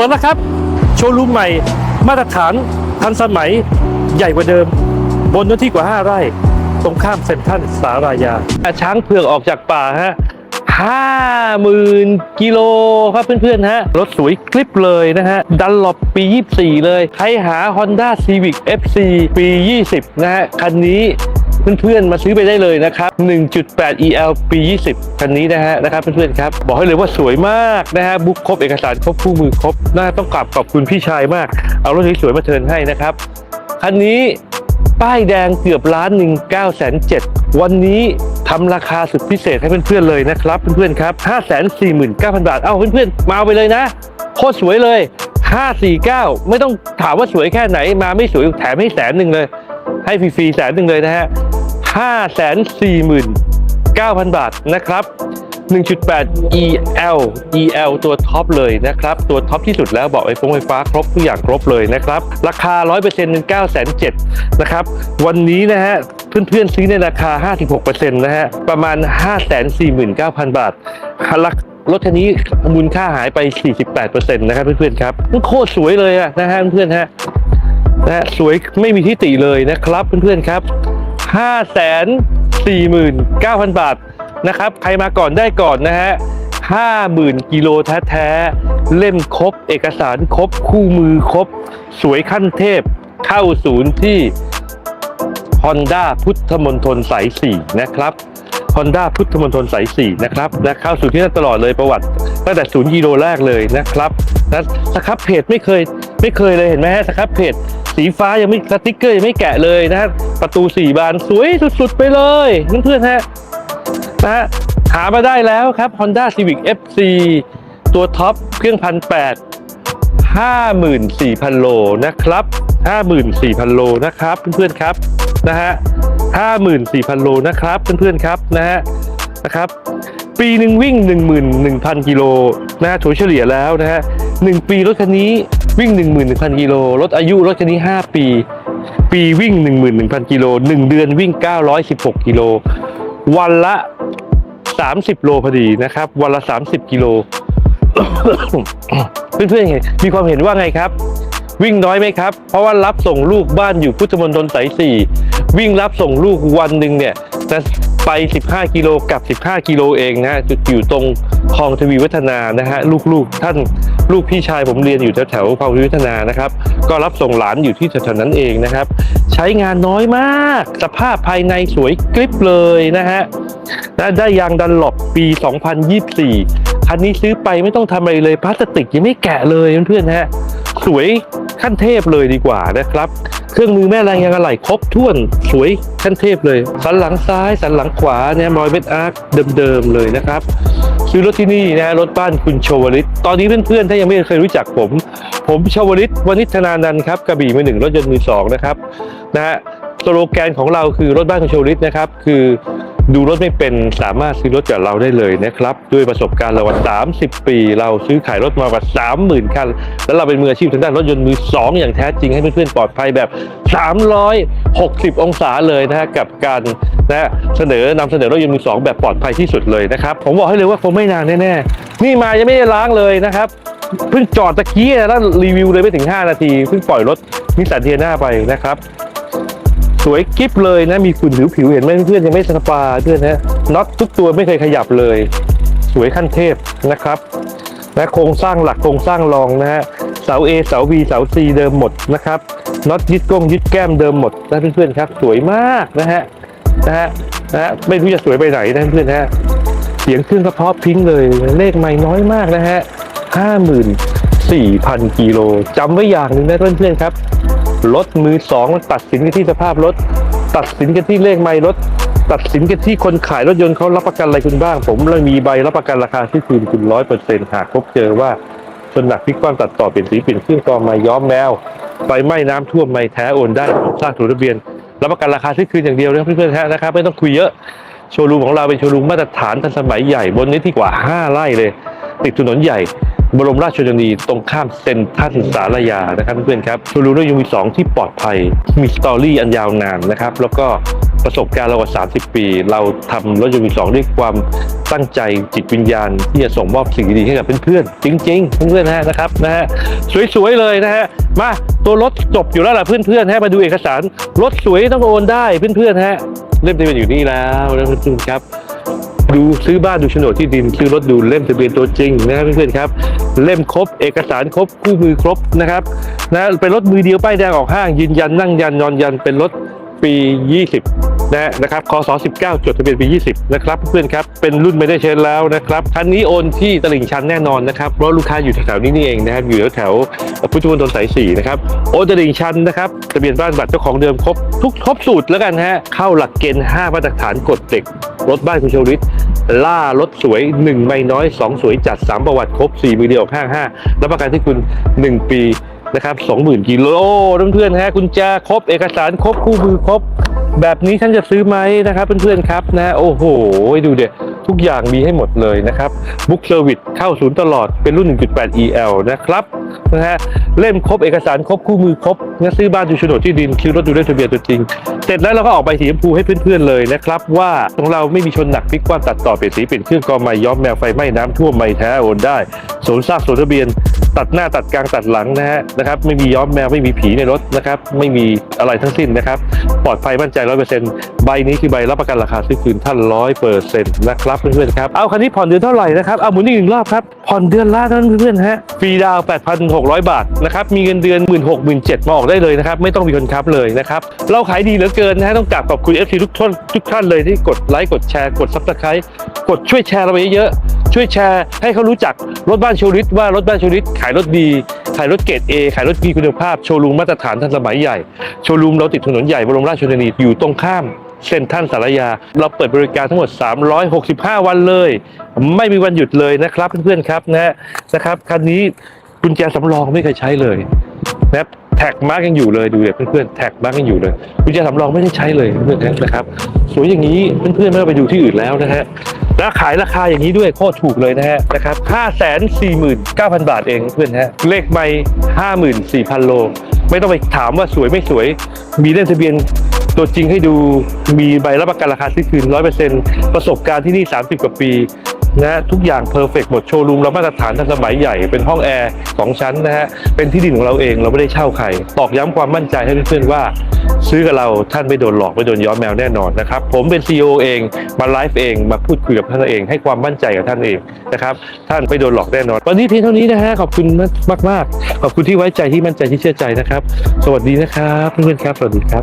ปิดแล้วครับ โชว์รูมใหม่ มาตรฐานทันสมัยใหญ่กว่าเดิม บนเนื้อที่กว่า 5 ไร่ ตรงข้ามเซ็นทรัลสารายาช้างเผือกออกจากป่าฮะห้าหมื่นกิโลครับเพื่อนๆฮะ รถสวยคลิปเลยนะฮะ ดันหลบปี 24 เลย ใครหา Honda Civic FC ปี 20 นะฮะ คันนี้ เพื่อนๆมาซื้อไปได้เลยนะครับ 1.8 EL ปี 20 คันนี้นะฮะนะครับเพื่อนๆครับบอกให้เลยว่าสวยมากนะฮะบุ๊กครบเอกสารครบคู่มือครบน่าต้องกราบขอบคุณพี่ชายมาก เอารถสวยๆมาเทินให้นะครับ คันนี้ป้ายแดงเกือบล้านหนึ่งเก้าแสนเจ็ดวันนี้ทำราคาสุดพิเศษให้เพื่อนๆเลยนะครับ เพื่อนๆครับห้าแสนสี่หมื่นเก้าพันบาท เอ้าเพื่อนๆ มาเอาไปเลยนะโคตรสวยเลย 549 ไม่ต้องถามว่าสวยแค่ไหนมาไม่สวยแถมให้แสนหนึ่งเลย ให้ฟรีๆแสนหนึ่งเลยนะฮะ 549,000 บาทนะครับ 1.8 EL EL ตัวท็อปเลยนะครับ ตัวท็อปที่สุดแล้วบอกไอ้ฟงไฟฟ้าครบทุกอย่างครบเลยนะครับ ราคา 100%เป็น9,700นะครับ วันนี้นะฮะเพื่อนๆซื้อในราคา 56%นะฮะ ประมาณ 549,000 บาทราคารถคันนี้มูลค่าหายไป 48%นะครับเพื่อนๆครับโคตรสวยเลยอะนะฮะเพื่อนๆฮะนะฮะสวยไม่มีที่ติเลยนะครับเพื่อนๆครับ 5 4 9 0 0 0 บาทนะครับ ใครมาก่อนได้ก่อนนะฮะ50,000กิโลแท้ๆเล่มครบ เอกสารครบ คู่มือครบ สวยขั้นเทพ เข้าศูนย์ที่ Honda พุทธมณฑลสาย 4 นะครับ Honda พุทธมณฑลสาย4นะครับและเข้าสู่ที่นั่นตลอดเลยประวัติตั้งแต่ศูนย์กิโลแรกเลยนะครับนะสครับเพจไม่เคยไม่เคยเลยเห็นไหมฮะสครับเพจ สีฟ้ายังไม่สติ๊กเกอร์ยังไม่แกะเลยนะฮะประตู4บานสวยสุดๆไปเลยเพื่อนๆฮะนะฮะหามาได้แล้วครับ Honda Civic FC ตัวท็อปเครื่องพันแปด54,000โลนะครับ54,000โลนะครับ เพื่อนๆครับนะฮะ54,000โลนะครับ เพื่อนๆครับนะฮะนะครับ ปีหนึ่งวิ่ง11,000กิโลนะฮะถัวเฉลี่ยแล้วนะฮะ หนึ่งปีรถคันนี้วิ่ง 11,000กิโลรถอายุรถคันนี้ 5 ปี ปีวิ่ง 11,000กิโล1เดือนวิ่ง 916กิโลวันละ 30 โลพอดีนะครับ วันละ 30 กิโลเพื่อนๆเห็นมีความเห็นว่าไงครับ วิ่งน้อยไหมครับ เพราะว่ารับส่งลูกบ้านอยู่พุทธมณฑลสายสี่วิ่งรับส่งลูกวันหนึ่งเนี่ยจะ ไป 15 กิโลกับ 15 กิโลเองนะฮะจุดอยู่ตรงคลองทวีวัฒนานะฮะลูกๆท่านลูกพี่ชายผมเรียนอยู่แถวๆคลองทวีวัฒนานะครับ ก็รับส่งหลานอยู่ที่แถวๆนั้นเองนะครับ ใช้งานน้อยมาก สภาพภายในสวยกริบเลยนะฮะและได้ยางดันหลบปี 2024 คันนี้ซื้อไปไม่ต้องทำอะไรเลยพลาสติกยังไม่แกะเลยเพื่อนๆฮะสวยขั้นเทพเลยดีกว่านะครับ เครื่องมือแม่แรงยางอะไหล่ครบถ้วนสวยขั้นเทพเลย สันหลังซ้าย สันหลังขวาเนี่ยรอยเบ็ดอาร์คเดิมๆเลยนะครับซื้อรถที่นี่นะรถบ้านคุณโชวลิต ตอนนี้เพื่อนๆ ถ้ายังไม่เคยรู้จักผม ผมชวลิตวณิธนานันครับกระบี่มือหนึ่งรถยนต์มือสองนะครับนะฮะสโลแกนของเราคือรถบ้านคุณโชวลิตนะครับ คือ ดูรถไม่เป็นสามารถซื้อรถจากเราได้เลยนะครับ ด้วยประสบการณ์เราวัน30 ปี เราซื้อขายรถมากว่า 30,000 คัน แล้วเราเป็นมืออาชีพทางด้านรถยนต์มือสองอย่างแท้จริงให้เพื่อนๆปลอดภัยแบบ 360 องศาเลยนะฮะกับการนะเสนอนำเสนอรถยนต์มือสองแบบปลอดภัยที่สุดเลยนะครับ ผมบอกให้เลยว่าคงไม่นานแน่ๆนี่มายังไม่ได้ล้างเลยนะครับเพิ่งจอดตะกี้แล้วรีวิวเลยไม่ถึง 5 นาทีเพิ่งปล่อยรถนิสสันเทียนาไปนะครับ สวยกิฟเลยนะ มีฝุ่นผิวๆเห็นไหมเพื่อนยังไม่สปาเพื่อนนะน็อตทุกตัวไม่เคยขยับเลย สวยขั้นเทพนะครับและโครงสร้างหลักโครงสร้างรองนะฮะเสา A เสา B เสา C เดิมหมดนะครับน็อตยึดก้งยึดแก้มเดิมหมดนะเพื่อนๆครับ สวยมากนะฮะนะฮะนะฮะไม่รู้จะสวยไปไหนนะเพื่อนนะฮะเสียงเครื่องกระเพาะพิงเลยเลขไม่น้อยมากนะฮะห้าหมื่นสี่พันกิโลจำไว้อย่างหนึ่งนะเพื่อนๆครับ รถมือสองตัดสินกันที่สภาพรถ ตัดสินกันที่เลขไม่รถ ตัดสินกันที่คนขายรถยนต์เขารับประกันอะไรคุณบ้าง ผมเลยมีใบรับประกันราคาที่คืนคุณร้อยเปอร์เซ็นต์หากพบเจอว่าชนหนักพลิกคว่ำตัดต่อเปลี่ยนสีเปลี่ยนเครื่องกรองไม่ย้อมแมวไฟไหม้น้ำท่วมไม่แท้โอนได้สร้างถูกทะเบียนรับประกันราคาที่คืนอย่างเดียวนะครับเพื่อนๆนะครับไม่ต้องคุยเยอะโชว์รูมของเราเป็นโชว์รูมมาตรฐานทันสมัยใหญ่บนนี้ที่กว่า 5 ไร่เลย ติดถนนใหญ่ บรมราชชนนีตรงข้ามเซ็นทรัลสารยานะครับเพื่อนๆครับรูมรถยนต์มือสองที่ปลอดภัยมีสตอรี่อันยาวนานนะครับแล้วก็ประสบการณ์เรากว่า 30 ปี เราทำรถยนต์มือสองด้วยความตั้งใจจิตวิญญาณ ที่จะส่งมอบสิ่งดีๆให้กับเพื่อนๆ จริง ๆ เพื่อนๆนะฮะนะครับนะฮะสวยๆเลยนะฮะมาตัวรถจบอยู่แล้วล่ะเพื่อนๆฮะมาดูเอกสารรถสวยต้องโอนได้เพื่อนๆฮะเล่มทะเบียนอยู่นี่แล้วนะเพื่อนๆครับ ดูซื้อบ้านดูโฉนดที่ดิน ซื้อรถดูเล่มทะเบียนตัวจริงนะครับเพื่อนๆครับ เล่มครบ เอกสารครบ คู่มือครบนะครับนะเป็นรถมือเดียวป้ายแดงออกห้างยืนยันนั่งยันนอนยันเป็นรถปี 20 นะนะครับคศ19 จดทะเบียนปี 20 นะครับเพื่อนครับ เป็นรุ่นไม่ได้เชิญแล้วนะครับคันนี้โอนที่ตลิ่งชันแน่นอนนะครับเพราะลูกค้าอยู่แถวๆนี้นี่เองนะครับอยู่แถวๆพุทธมณฑลสาย4นะครับโอนตลิ่งชันนะครับทะเบียนบ้านบัตรเจ้าของเดิมครบทุกครบสูตรแล้วกันฮะเข้าหลักเกณฑ์5มาตรฐานกฎเด็กรถบ้านคุณชวลิตล่ารถสวย 1 ไม่น้อย 2 สวยจัด 3 ประวัติครบ 4 มือเดียวห้าง5รับประกันที่คุณ 1 ปีนะครับ20,000กิโลเพื่อนๆฮะกุญแจครบเอกสารครบคู่มือครบ แบบนี้ฉันจะซื้อไหมนะครับเพื่อนๆครับนะโอ้โหดูเด็ทุกอย่างมีให้หมดเลยนะครับบุ๊กเซอร์วิสเข้าศูนย์ตลอดเป็นรุ่น 1.8 EL นะครับ นะฮะเล่มครบเอกสารครบคู่มือครบนะซื้อบ้านดูโฉนดที่ดินคิวรถดูได้ทะเบียนตัวจริง เสร็จแล้วเราก็ออกใบสีชมพูให้เพื่อนๆเลยนะครับว่าของเราไม่มีชนหนักพลิกคว่ำตัดต่อเปลี่ยนสีเปลี่ยนเครื่องกองใหม่ย้อมแมวไฟไหม้น้ำท่วมไม่แท้โอนได้ศูนซากศูนทะเบียน ตัดหน้าตัดกลางตัดหลังนะฮะนะครับไม่มีย้อมแมวไม่มีผีในรถนะครับไม่มีอะไรทั้งสิ้นนะครับปลอดภัยมั่นใจร้อยเปอร์เซ็นต์ใบนี้คือใบรับประกันราคาซื้อคืนท่านร้อยเปอร์เซ็นต์นะครับเพื่อนๆครับเอาคันนี้ผ่อนเดือนเท่าไหร่นะครับเอาหมุนอีกหนึ่งรอบครับผ่อนเดือนละเท่านั้นเพื่อนๆฮะฟรีดาวน์8,600 บาทนะครับมีเงินเดือน 1 6 0 0 0 7มาออกได้เลยนะครับไม่ต้องมีคนค้ำเลยนะครับเราขายดีเหลือเกินนะฮะต้องกราบขอบคุณ FC ทุกท่านทุกท่านเลยที่กดไลค์กดแชร์กดซับสไครต์กดช่วยแชร์เราไปเยอะๆช่วยแชร์ให้เขารู้จักรถบ้านโชลิตว่ารถบ้านโชลิตขายรถดีขายรถเกรด A ขายรถมีคุณภาพโชว์รูมมาตรฐานทันสมัยใหญ่ โชว์รูมเราติดถนนใหญ่บรมราชชนนีอยู่ตรงข้ามเซ็นทรัลสารยา เราเปิดบริการทั้งหมด 365 วันเลย ไม่มีวันหยุดเลยนะครับเพื่อนๆครับนะนะครับคันนี้ กุญแจสำรองไม่เคยใช้เลยนะแท็กมาร์กยังอยู่เลยดูเด็เพื่อนๆแท็กมาร์กยังอยู่เลยกุญแจสำรองไม่ได้ใช้เลยเพื่อนๆนะครับ สวยอย่างนี้เพื่อนๆไม่ต้องไปดูที่อื่นแล้วนะฮะแล้วขายราคาอย่างนี้ด้วยโคตรถูกเลยนะฮะนะครับ549,000บาทเองเพื่อนฮะเลขไม่54,000โล ไม่ต้องไปถามว่าสวยไม่สวย มีเล่มทะเบียนตัวจริงให้ดูมีใบรับประกันราคาซื้อคืน100%ประสบการณ์ที่นี่30กว่าปี นะฮะทุกอย่างเพอร์เฟกหมดโชว์รูมเรามาตรฐานทันสมัยใหญ่เป็นห้องแอร์สองชั้นนะฮะเป็นที่ดินของเราเองเราไม่ได้เช่าใคร ตอกย้ำความมั่นใจให้เพื่อนๆว่า ซื้อกับเราท่านไม่โดนหลอกไม่โดนย้อมแมวแน่นอนนะครับผมเป็น CEO เองมาไลฟ์เองมาพูดคุยกับท่านเอง ให้ความมั่นใจกับท่านเองนะครับท่านไม่โดนหลอกแน่นอน วันนี้เพียงเท่านี้นะฮะขอบคุณมากๆขอบคุณที่ไว้ใจที่มั่นใจที่เชื่อใจนะครับ สวัสดีนะครับเพื่อนๆครับสวัสดีครับ